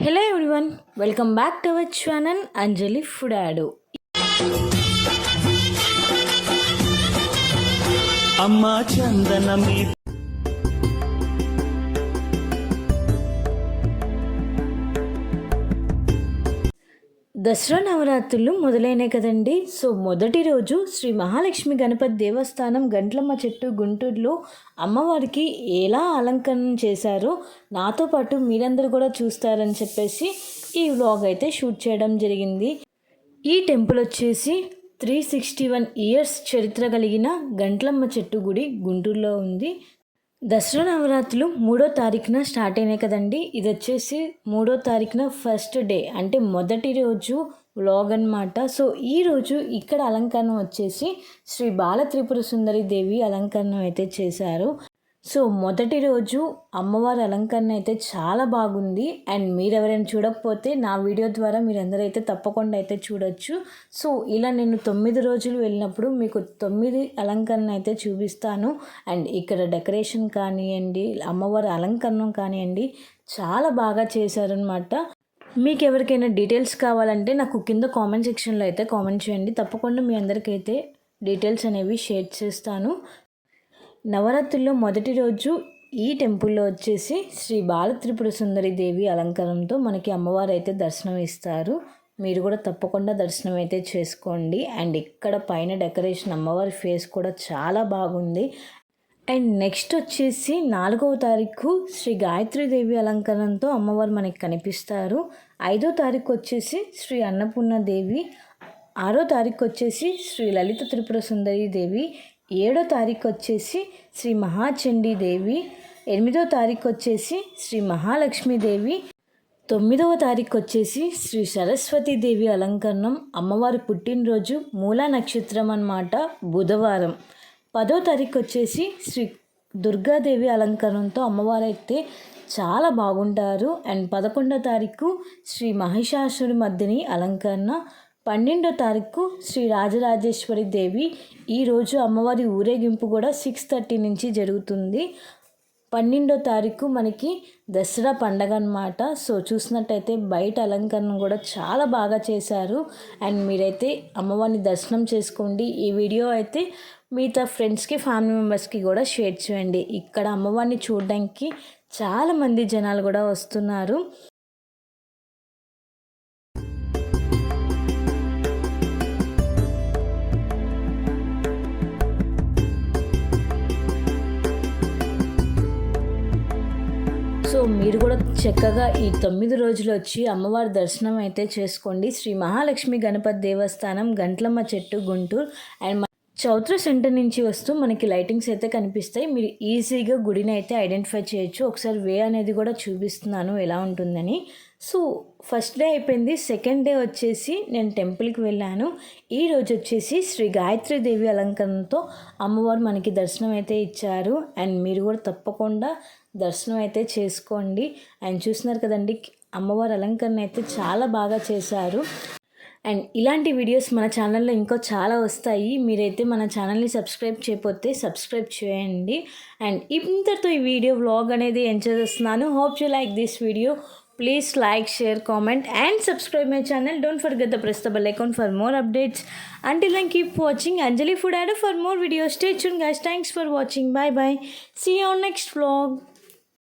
Hello everyone welcome back to our channel Anjali food ad అమ్మా చందనమి. దసరా నవరాత్రులు మొదలైనాయి కదండి. సో మొదటి రోజు శ్రీ మహాలక్ష్మి గణపతి దేవస్థానం గంట్లమ్మ చెట్టు గుంటూరులో అమ్మవారికి ఎలా అలంకరణ చేశారో నాతో పాటు మీరందరూ కూడా చూస్తారని చెప్పేసి ఈ వ్లాగ్ అయితే షూట్ చేయడం జరిగింది. ఈ టెంపుల్ వచ్చేసి త్రీ సిక్స్టీ వన్ ఇయర్స్ చరిత్ర కలిగిన గంట్లమ్మ చెట్టు గుడి గుంటూరులో ఉంది. దసరా నవరాత్రులు మూడో తారీఖున స్టార్ట్ అయినాయి కదండి. ఇది వచ్చేసి మూడో తారీఖున ఫస్ట్ డే అంటే మొదటి రోజు వ్లాగ్ అనమాట సో ఈ రోజు ఇక్కడ అలంకరణ వచ్చేసి శ్రీ బాల త్రిపుర సుందరి దేవి అలంకరణ అయితే చేశారు. సో మొదటి రోజు అమ్మవారి అలంకరణ అయితే చాలా బాగుంది. అండ్ మీరు ఎవరైనా చూడకపోతే నా వీడియో ద్వారా మీరందరూ అయితే తప్పకుండా అయితే చూడొచ్చు. సో ఇలా నేను తొమ్మిది రోజులు వెళ్ళినప్పుడు మీకు తొమ్మిది అలంకరణ అయితే చూపిస్తాను. అండ్ ఇక్కడ డెకరేషన్ కానివ్వండి అమ్మవారి అలంకరణం కానివ్వండి చాలా బాగా చేశారనమాట మీకు ఎవరికైనా డీటెయిల్స్ కావాలంటే నాకు కింద కామెంట్ సెక్షన్లో అయితే కామెంట్ చేయండి. తప్పకుండా మీ అందరికైతే డీటెయిల్స్ అనేవి షేర్ చేస్తాను. నవరాత్రుల్లో మొదటి రోజు ఈ టెంపుల్లో వచ్చేసి శ్రీ బాలత్రిపుర సుందరి దేవి అలంకరణతో మనకి అమ్మవారు అయితే దర్శనం ఇస్తారు. మీరు కూడా తప్పకుండా దర్శనం అయితే చేసుకోండి. అండ్ ఇక్కడ పైన డెకరేషన్ అమ్మవారి ఫేస్ కూడా చాలా బాగుంది. అండ్ నెక్స్ట్ వచ్చేసి నాలుగవ తారీఖు శ్రీ గాయత్రీదేవి అలంకరణతో అమ్మవారు మనకి కనిపిస్తారు. ఐదో తారీఖు వచ్చేసి శ్రీ అన్నపూర్ణ దేవి. ఆరో తారీఖు వచ్చేసి శ్రీ లలిత త్రిపుర సుందరి దేవి. ఏడో తారీఖు వచ్చేసి శ్రీ మహాచండీదేవి ఎనిమిదో తారీఖు వచ్చేసి శ్రీ మహాలక్ష్మీదేవి తొమ్మిదవ తారీఖు వచ్చేసి శ్రీ సరస్వతీదేవి అలంకరణం అమ్మవారి పుట్టినరోజు మూలా నక్షత్రం అన్నమాట బుధవారం. పదో తారీఖు వచ్చేసి శ్రీ దుర్గాదేవి అలంకరణతో అమ్మవారు అయితే చాలా బాగుంటారు. అండ్ పదకొండో తారీఖు శ్రీ మహిషాసురి మధ్యని అలంకరణ పన్నెండో తారీఖు శ్రీ రాజరాజేశ్వరి దేవి ఈరోజు అమ్మవారి ఊరేగింపు కూడా సిక్స్ థర్టీ నుంచి జరుగుతుంది. పన్నెండో తారీఖు మనకి దసరా పండగ అనమాట సో చూసినట్టయితే బయట అలంకరణ కూడా చాలా బాగా చేశారు. అండ్ మీరైతే అమ్మవారిని దర్శనం చేసుకోండి. ఈ వీడియో అయితే మిగతా ఫ్రెండ్స్కి ఫ్యామిలీ మెంబర్స్కి కూడా షేర్ చేయండి. ఇక్కడ అమ్మవారిని చూడడానికి చాలామంది జనాలు కూడా వస్తున్నారు. సో మీరు కూడా చక్కగా ఈ తొమ్మిది రోజులు వచ్చి అమ్మవారి దర్శనం అయితే చేసుకోండి. శ్రీ మహాలక్ష్మి గణపతి దేవస్థానం గంట్లమ్మ చెట్టు గుంటూరు అండ్ చౌత్ర సెంటర్ నుంచి వస్తూ మనకి లైటింగ్స్ అయితే కనిపిస్తాయి. మీరు ఈజీగా గుడిని అయితే ఐడెంటిఫై చేయొచ్చు. ఒకసారి వే అనేది కూడా చూపిస్తున్నాను ఎలా ఉంటుందని. సో ఫస్ట్ డే అయిపోయింది. సెకండ్ డే వచ్చేసి నేను టెంపుల్కి వెళ్ళాను. ఈ రోజు వచ్చేసి శ్రీ గాయత్రి దేవి అలంకరణతో అమ్మవారు మనకి దర్శనం అయితే ఇచ్చారు. అండ్ మీరు కూడా తప్పకుండా దర్శనం అయితే చేసుకోండి. అండ్ చూస్తున్నారు కదండి అమ్మవారి అలంకరణ అయితే చాలా బాగా చేశారు. అండ్ ఇలాంటి వీడియోస్ మన ఛానల్లో ఇంకో చాలా వస్తాయి. మీరైతే మన ఛానల్ని సబ్స్క్రైబ్ చేయకపోతే సబ్స్క్రైబ్ చేయండి. అండ్ ఇంతటితో ఈ వీడియో వ్లాగ్ అనేది ఎంజాయ్ చేస్తున్నాను hope you like this video please like share comment and subscribe my channel don't forget the press the bell account for more updates until then keep watching Anjali food ad for more videos stay చూన్ guys thanks for watching bye bye see on next vlog